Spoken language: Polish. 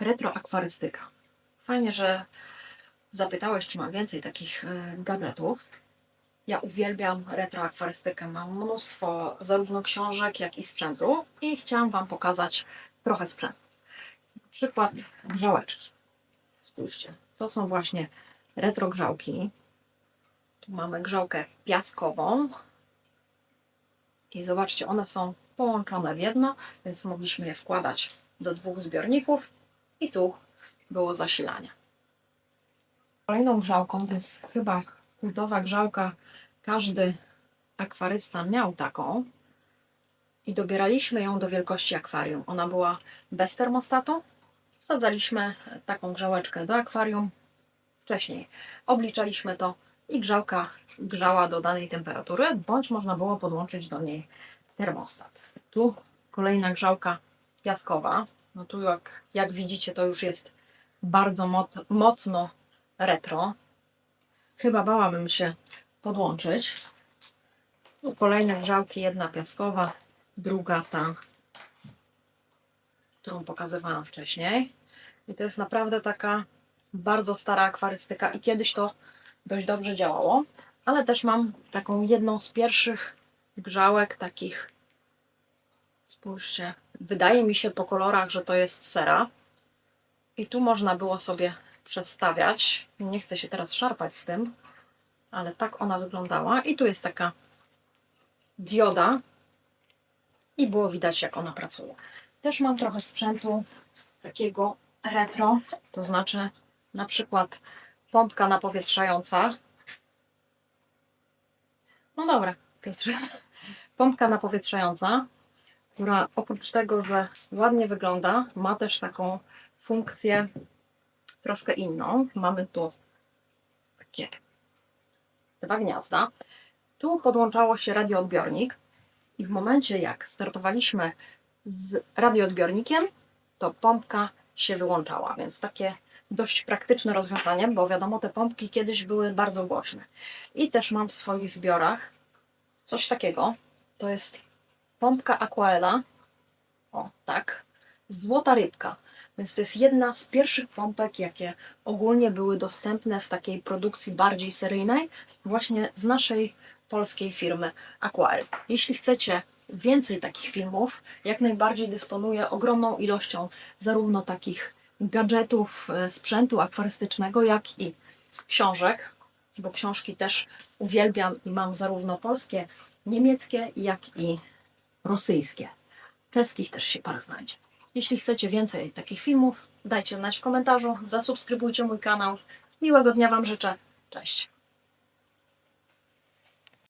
retroakwarystyka. Fajnie, że zapytałeś, czy mam więcej takich e, gadżetów. Ja uwielbiam retroakwarystykę. Mam mnóstwo zarówno książek, jak i sprzętu i chciałam Wam pokazać trochę sprzętu. Na przykład grzałeczki. Spójrzcie, to są właśnie retrogrzałki. Tu mamy grzałkę piaskową. I zobaczcie, one są połączone w jedno, więc mogliśmy je wkładać do dwóch zbiorników i tu było zasilanie. Kolejną grzałką to jest chyba kultowa grzałka. Każdy akwarysta miał taką. I dobieraliśmy ją do wielkości akwarium. Ona była bez termostatu. Wsadzaliśmy taką grzałeczkę do akwarium. Wcześniej obliczaliśmy to i grzałka grzała do danej temperatury, bądź można było podłączyć do niej termostat. Tu kolejna grzałka piaskowa. No tu jak, jak widzicie to już jest bardzo moc, mocno retro. Chyba bałabym się podłączyć. Tu kolejne grzałki, jedna piaskowa, druga ta, którą pokazywałam wcześniej. I to jest naprawdę taka bardzo stara akwarystyka i kiedyś to dość dobrze działało, ale też mam taką jedną z pierwszych grzałek takich spójrzcie, wydaje mi się po kolorach, że to jest sera i tu można było sobie przestawiać, nie chcę się teraz szarpać z tym, ale tak ona wyglądała i tu jest taka dioda i było widać jak ona pracuje. Też mam trochę sprzętu takiego retro, to znaczy na przykład pompka napowietrzająca. No dobra, Piotrze. Pompka napowietrzająca, która oprócz tego, że ładnie wygląda, ma też taką funkcję troszkę inną. Mamy tu takie dwa gniazda. Tu podłączało się radioodbiornik i w momencie jak startowaliśmy z radioodbiornikiem, to pompka się wyłączała, więc takie dość praktyczne rozwiązanie, bo wiadomo, te pompki kiedyś były bardzo głośne. I też mam w swoich zbiorach coś takiego. To jest pompka Aquaela. O, tak. Złota rybka. Więc to jest jedna z pierwszych pompek, jakie ogólnie były dostępne w takiej produkcji bardziej seryjnej, właśnie z naszej polskiej firmy Aquael. Jeśli chcecie więcej takich filmów, jak najbardziej dysponuję ogromną ilością zarówno takich gadżetów, e, sprzętu akwarystycznego, jak i książek, bo książki też uwielbiam i mam zarówno polskie, niemieckie, jak i rosyjskie. Czeskich też się parę znajdzie. Jeśli chcecie więcej takich filmów, dajcie znać w komentarzu, zasubskrybujcie mój kanał. Miłego dnia Wam życzę. Cześć.